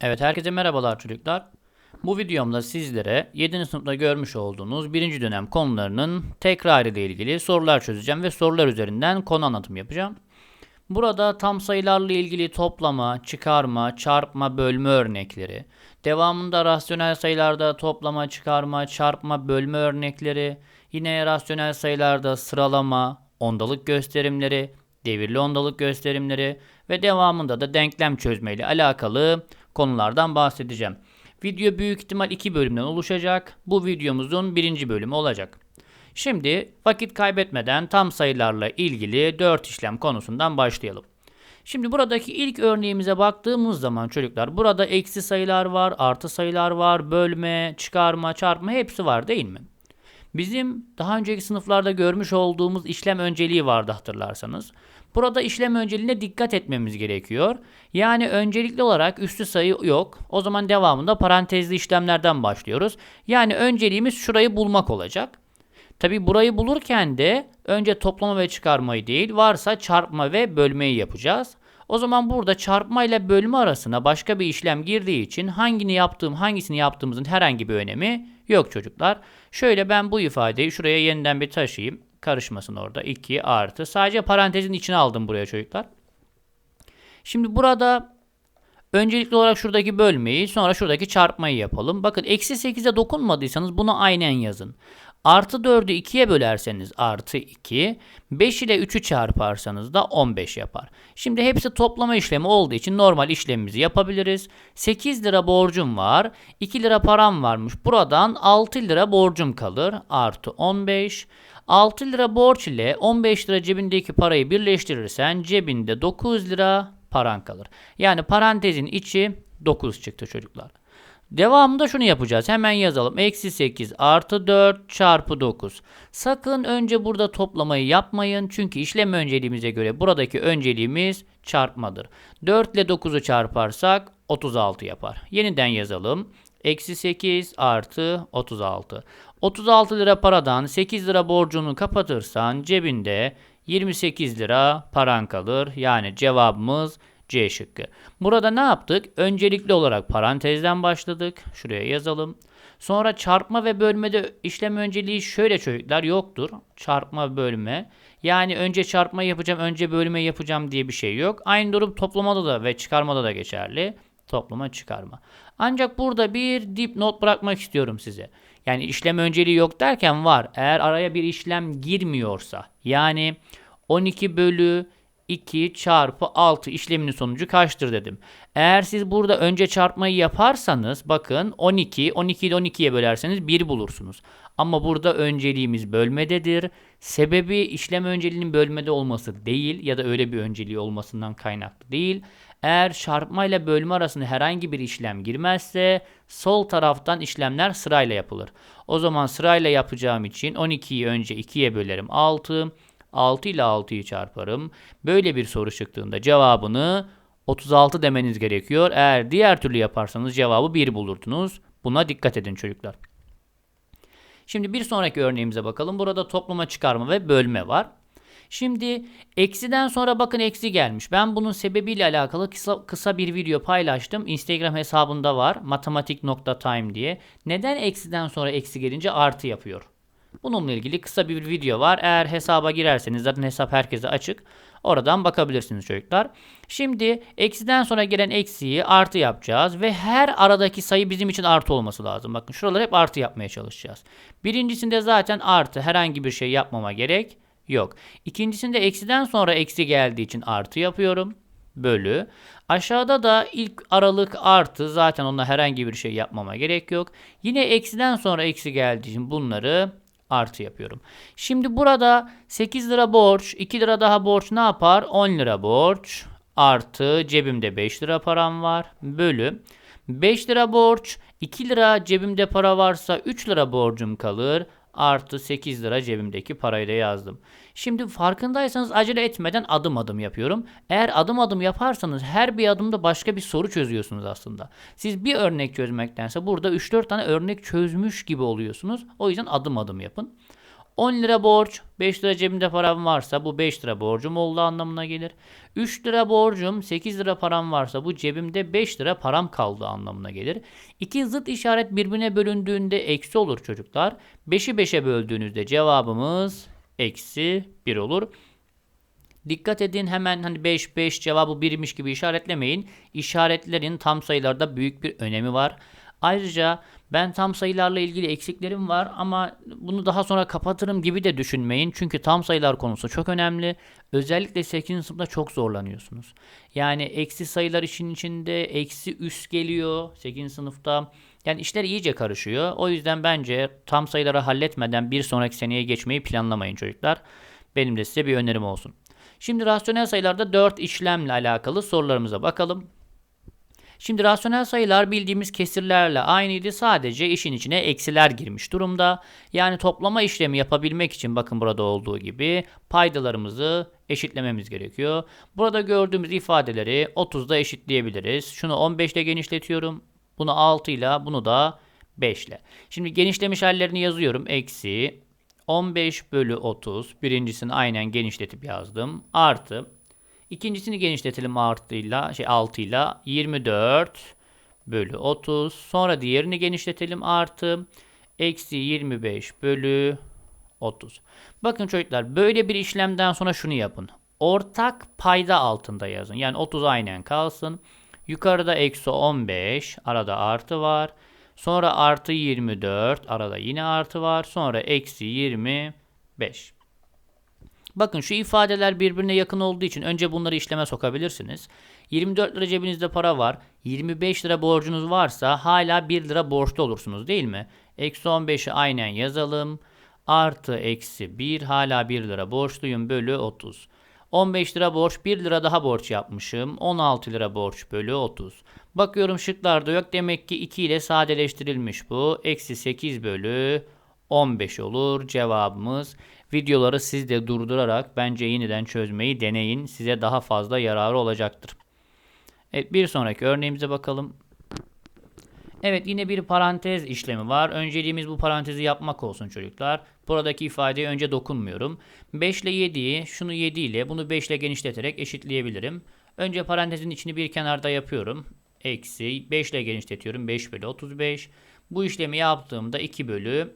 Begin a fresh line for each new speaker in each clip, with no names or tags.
Evet herkese merhabalar çocuklar. Bu videomda sizlere 7. sınıfta görmüş olduğunuz 1. dönem konularının tekrarı ile ilgili sorular çözeceğim ve sorular üzerinden konu anlatım yapacağım. Burada tam sayılarla ilgili toplama, çıkarma, çarpma, bölme örnekleri, devamında rasyonel sayılarda toplama, çıkarma, çarpma, bölme örnekleri, yine rasyonel sayılarda sıralama, ondalık gösterimleri, devirli ondalık gösterimleri ve devamında da denklem çözme ile alakalı konulardan bahsedeceğim. Video büyük ihtimal iki bölümden oluşacak. Bu videomuzun birinci bölümü olacak. Şimdi vakit kaybetmeden tam sayılarla ilgili 4 işlem konusundan başlayalım. Şimdi buradaki ilk örneğimize baktığımız zaman çocuklar burada eksi sayılar var, artı sayılar var, bölme, çıkarma, çarpma hepsi var değil mi? Bizim daha önceki sınıflarda görmüş olduğumuz işlem önceliği vardı hatırlarsanız. Burada işlem önceliğine dikkat etmemiz gerekiyor. Yani öncelikli olarak üstü sayı yok. O zaman devamında parantezli işlemlerden başlıyoruz. Yani önceliğimiz şurayı bulmak olacak. Tabi burayı bulurken de önce toplama ve çıkarmayı değil varsa çarpma ve bölmeyi yapacağız. O zaman burada çarpma ile bölme arasına başka bir işlem girdiği için hangini yaptığım hangisini yaptığımızın herhangi bir önemi yok çocuklar. Şöyle ben bu ifadeyi şuraya yeniden bir taşıyayım. Karışmasın orada. 2 artı. Sadece parantezin içine aldım buraya çocuklar. Şimdi burada öncelikli olarak şuradaki bölmeyi sonra şuradaki çarpmayı yapalım. Bakın eksi 8'e dokunmadıysanız bunu aynen yazın. Artı 4'ü 2'ye bölerseniz artı 2. 5 ile 3'ü çarparsanız da 15 yapar. Şimdi hepsi toplama işlemi olduğu için normal işlemimizi yapabiliriz. 8 lira borcum var. 2 lira param varmış. Buradan 6 lira borcum kalır. Artı 15. 6 lira borç ile 15 lira cebindeki parayı birleştirirsen cebinde 9 lira paran kalır. Yani parantezin içi 9 çıktı çocuklar. Devamında şunu yapacağız. Hemen yazalım. Eksi 8 artı 4 çarpı 9. Sakın önce burada toplamayı yapmayın. Çünkü işlem önceliğimize göre buradaki önceliğimiz çarpmadır. 4 ile 9'u çarparsak 36 yapar. Yeniden yazalım. Eksi 8 artı 36. 36 lira paradan 8 lira borcunu kapatırsan cebinde 28 lira paran kalır. Yani cevabımız C şıkkı. Burada ne yaptık? Öncelikli olarak parantezden başladık. Şuraya yazalım. Sonra çarpma ve bölmede işlem önceliği şöyle çocuklar yoktur. Çarpma bölme. Yani önce çarpma yapacağım, önce bölme yapacağım diye bir şey yok. Aynı durum toplamada da ve çıkarmada da geçerli. Toplama çıkarma. Ancak burada bir dipnot bırakmak istiyorum size. Yani işlem önceliği yok derken var. Eğer araya bir işlem girmiyorsa yani 12 bölü 2 çarpı 6 işleminin sonucu kaçtır dedim. Eğer siz burada önce çarpmayı yaparsanız bakın 12, 12 ile 12'ye bölerseniz 1 bulursunuz. Ama burada önceliğimiz bölmededir. Sebebi işlem önceliğinin bölmede olması değil ya da öyle bir önceliği olmasından kaynaklı değil. Eğer çarpma ile bölme arasında herhangi bir işlem girmezse sol taraftan işlemler sırayla yapılır. O zaman sırayla yapacağım için 12'yi önce 2'ye bölerim 6. 6 ile 6'yı çarparım. Böyle bir soru çıktığında cevabını 36 demeniz gerekiyor. Eğer diğer türlü yaparsanız cevabı 1 bulurdunuz. Buna dikkat edin çocuklar. Şimdi bir sonraki örneğimize bakalım. Burada toplama, çıkarma ve bölme var. Şimdi eksiden sonra bakın eksi gelmiş. Ben bunun sebebiyle alakalı kısa, kısa bir video paylaştım. Instagram hesabında var. matematik.time diye. Neden eksiden sonra eksi gelince artı yapıyor? Bununla ilgili kısa bir video var. Eğer hesaba girerseniz zaten hesap herkese açık. Oradan bakabilirsiniz çocuklar. Şimdi eksiden sonra gelen eksiyi artı yapacağız ve her aradaki sayı bizim için artı olması lazım. Bakın şuraları hep artı yapmaya çalışacağız. Birincisinde zaten artı herhangi bir şey yapmama gerek yok. İkincisinde eksiden sonra eksi geldiği için artı yapıyorum. Bölü. Aşağıda da ilk aralık artı zaten onunla herhangi bir şey yapmama gerek yok. Yine eksiden sonra eksi geldiği için bunları artı yapıyorum. Şimdi burada 8 lira borç, 2 lira daha borç ne yapar? 10 lira borç artı cebimde 5 lira param var bölü 5 lira borç, 2 lira cebimde para varsa 3 lira borcum kalır artı 8 lira cebimdeki parayı da yazdım. Şimdi farkındaysanız acele etmeden adım adım yapıyorum. Eğer adım adım yaparsanız her bir adımda başka bir soru çözüyorsunuz aslında. Siz bir örnek çözmektense burada 3-4 tane örnek çözmüş gibi oluyorsunuz. O yüzden adım adım yapın. 10 lira borç, 5 lira cebimde param varsa bu 5 lira borcum oldu anlamına gelir. 3 lira borcum, 8 lira param varsa bu cebimde 5 lira param kaldı anlamına gelir. İki zıt işaret birbirine bölündüğünde eksi olur çocuklar. 5'i 5'e böldüğünüzde cevabımız eksi 1 olur. Dikkat edin hemen hani 5 5 cevabı 1'miş gibi işaretlemeyin. İşaretlerin tam sayılarda büyük bir önemi var. Ayrıca ben tam sayılarla ilgili eksiklerim var ama bunu daha sonra kapatırım gibi de düşünmeyin. Çünkü tam sayılar konusu çok önemli. Özellikle 8. sınıfta çok zorlanıyorsunuz. Yani eksi sayılar işin içinde eksi üst geliyor 8. sınıfta. Yani işler iyice karışıyor. O yüzden bence tam sayıları halletmeden bir sonraki seneye geçmeyi planlamayın çocuklar. Benim de size bir önerim olsun. Şimdi rasyonel sayılarda 4 işlemle alakalı sorularımıza bakalım. Şimdi rasyonel sayılar bildiğimiz kesirlerle aynıydı. Sadece işin içine eksiler girmiş durumda. Yani toplama işlemi yapabilmek için bakın burada olduğu gibi paydalarımızı eşitlememiz gerekiyor. Burada gördüğümüz ifadeleri 30'da eşitleyebiliriz. Şunu 15 ile genişletiyorum. Bunu 6 ile bunu da 5 ile. Şimdi genişlemiş hallerini yazıyorum. Eksi 15 bölü 30. Birincisini aynen genişletip yazdım. Artı İkincisini genişletelim artıyla, şey 6 ile 24 bölü 30. Sonra diğerini genişletelim artı eksi 25 bölü 30. Bakın çocuklar böyle bir işlemden sonra şunu yapın. Ortak payda altında yazın. Yani 30 aynen kalsın. Yukarıda eksi 15 arada artı var. Sonra artı 24 arada yine artı var. Sonra eksi 25. Bakın şu ifadeler birbirine yakın olduğu için önce bunları işleme sokabilirsiniz. 24 lira cebinizde para var. 25 lira borcunuz varsa hala 1 lira borçlu olursunuz değil mi? Eksi 15'i aynen yazalım. Artı eksi 1 hala 1 lira borçluyum bölü 30. 15 lira borç 1 lira daha borç yapmışım. 16 lira borç bölü 30. Bakıyorum şıklarda yok. Demek ki 2 ile sadeleştirilmiş bu. Eksi 8 bölü 15 olur cevabımız. Videoları siz de durdurarak bence yeniden çözmeyi deneyin. Size daha fazla yararı olacaktır. Evet bir sonraki örneğimize bakalım. Evet yine bir parantez işlemi var. Önceliğimiz bu parantezi yapmak olsun çocuklar. Buradaki ifadeye önce dokunmuyorum. 5 ile 7'yi şunu 7 ile bunu 5 ile genişleterek eşitleyebilirim. Önce parantezin içini bir kenarda yapıyorum. Eksi 5 ile genişletiyorum. 5 bölü 35. Bu işlemi yaptığımda 2 bölü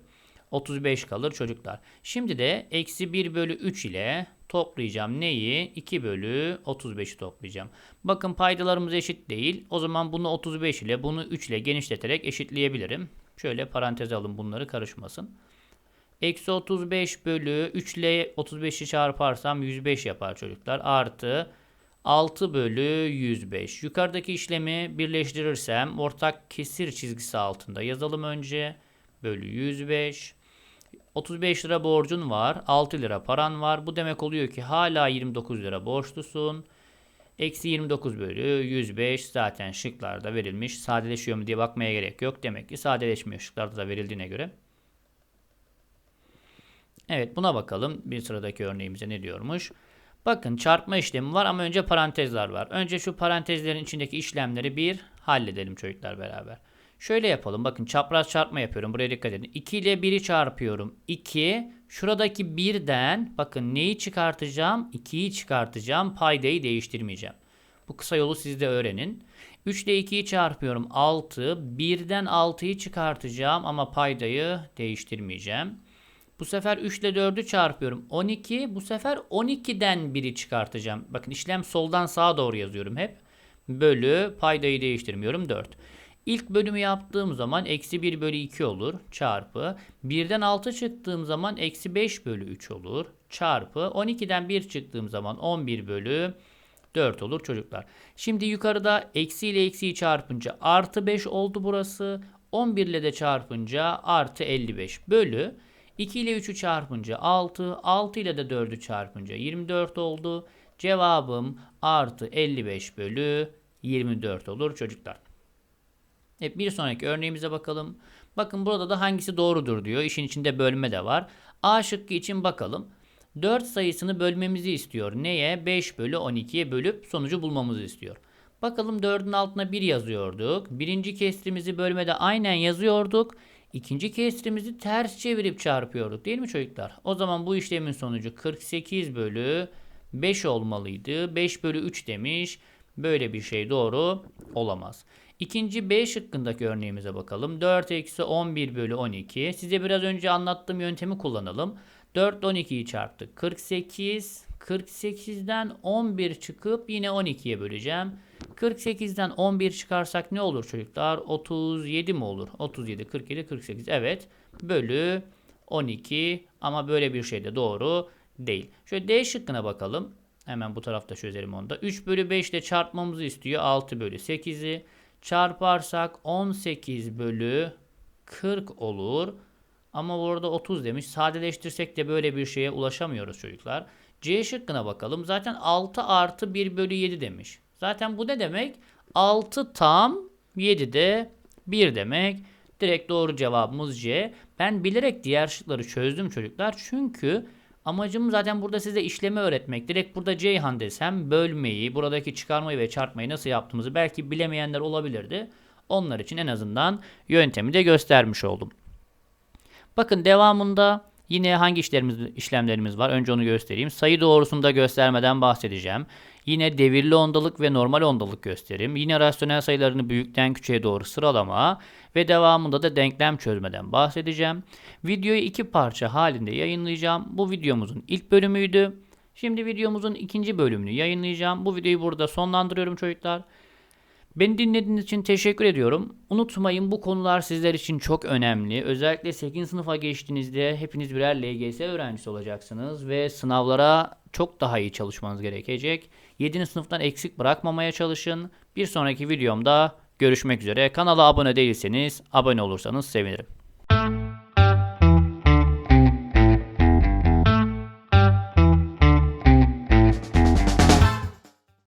35 kalır çocuklar. Şimdi de eksi 1 bölü 3 ile toplayacağım neyi? 2 bölü 35'i toplayacağım. Bakın paydalarımız eşit değil. O zaman bunu 35 ile bunu 3 ile genişleterek eşitleyebilirim. Şöyle paranteze alın bunları karışmasın. Eksi 35 bölü 3 ile 35'i çarparsam 105 yapar çocuklar. Artı 6 bölü 105. Yukarıdaki işlemi birleştirirsem ortak kesir çizgisi altında yazalım önce. Bölü 105. 35 lira borcun var. 6 lira paran var. Bu demek oluyor ki hala 29 lira borçlusun. Eksi 29 bölü 105 zaten şıklarda verilmiş. Sadeleşiyor mu diye bakmaya gerek yok. Demek ki sadeleşmiyor şıklarda da verildiğine göre. Evet buna bakalım. Bir sıradaki örneğimize ne diyormuş. Bakın çarpma işlemi var ama önce parantezler var. Önce şu parantezlerin içindeki işlemleri bir halledelim çocuklar beraber. Şöyle yapalım. Bakın çapraz çarpma yapıyorum. Buraya dikkat edin. 2 ile 1'i çarpıyorum. 2. Şuradaki 1'den bakın neyi çıkartacağım? 2'yi çıkartacağım. Paydayı değiştirmeyeceğim. Bu kısa yolu siz de öğrenin. 3 ile 2'yi çarpıyorum. 6. 1'den 6'yı çıkartacağım ama paydayı değiştirmeyeceğim. Bu sefer 3 ile 4'ü çarpıyorum. 12. Bu sefer 12'den 1'i çıkartacağım. Bakın işlem soldan sağa doğru yazıyorum hep. Bölü paydayı değiştirmiyorum 4. İlk bölümü yaptığım zaman eksi 1 bölü 2 olur çarpı 1'den 6 çıktığım zaman eksi 5 bölü 3 olur çarpı 12'den 1 çıktığım zaman 11 bölü 4 olur çocuklar. Şimdi yukarıda eksi ile eksiyi çarpınca artı 5 oldu burası. 11 ile de çarpınca artı 55 bölü 2 ile 3'ü çarpınca 6, 6 ile de 4'ü çarpınca 24 oldu. Cevabım artı 55 bölü 24 olur çocuklar. Evet bir sonraki örneğimize bakalım. Bakın burada da hangisi doğrudur diyor. İşin içinde bölme de var. A şıkkı için bakalım. 4 sayısını bölmemizi istiyor. Neye? 5 bölü 12'ye bölüp sonucu bulmamızı istiyor. Bakalım 4'ün altına 1 yazıyorduk. Birinci kesrimizi bölmede aynen yazıyorduk. İkinci kesrimizi ters çevirip çarpıyorduk değil mi çocuklar? O zaman bu işlemin sonucu 48 bölü 5 olmalıydı. 5 bölü 3 demiş. Böyle bir şey doğru olamaz. İkinci B şıkkındaki örneğimize bakalım. 4 eksi 11 bölü 12. Size biraz önce anlattığım yöntemi kullanalım. 4 ile 12'yi çarptık. 48. 48'den 11 çıkıp yine 12'ye böleceğim. 48'den 11 çıkarsak ne olur çocuklar? 37 mi olur? 37, 47, 48. Evet. Bölü 12 ama böyle bir şey de doğru değil. Şöyle D şıkkına bakalım. Hemen bu tarafta çözelim onu da. 3 bölü 5 ile çarpmamızı istiyor. 6 bölü 8'i. Çarparsak 18 bölü 40 olur. Ama burada 30 demiş. Sadeleştirsek de böyle bir şeye ulaşamıyoruz çocuklar. C şıkkına bakalım. Zaten 6 artı 1 bölü 7 demiş. Zaten bu ne demek? 6 tam 7 de 1 demek. Direkt doğru cevabımız C. Ben bilerek diğer şıkları çözdüm çocuklar. Çünkü amacım zaten burada size işlemi öğretmek. Direkt burada Ceyhan desem bölmeyi, buradaki çıkarmayı ve çarpmayı nasıl yaptığımızı belki bilemeyenler olabilirdi. Onlar için en azından yöntemi de göstermiş oldum. Bakın devamında yine hangi işlerimiz, işlemlerimiz var? Önce onu göstereyim. Sayı doğrusunda göstermeden bahsedeceğim. Yine devirli ondalık ve normal ondalık gösterim. Yine rasyonel sayılarını büyükten küçüğe doğru sıralama ve devamında da denklem çözmeden bahsedeceğim. Videoyu iki parça halinde yayınlayacağım. Bu videomuzun ilk bölümüydü. Şimdi videomuzun ikinci bölümünü yayınlayacağım. Bu videoyu burada sonlandırıyorum çocuklar. Beni dinlediğiniz için teşekkür ediyorum. Unutmayın bu konular sizler için çok önemli. Özellikle 8. sınıfa geçtiğinizde hepiniz birer LGS öğrencisi olacaksınız ve sınavlara çok daha iyi çalışmanız gerekecek. 7. sınıftan eksik bırakmamaya çalışın. Bir sonraki videomda görüşmek üzere. Kanala abone değilseniz abone olursanız sevinirim.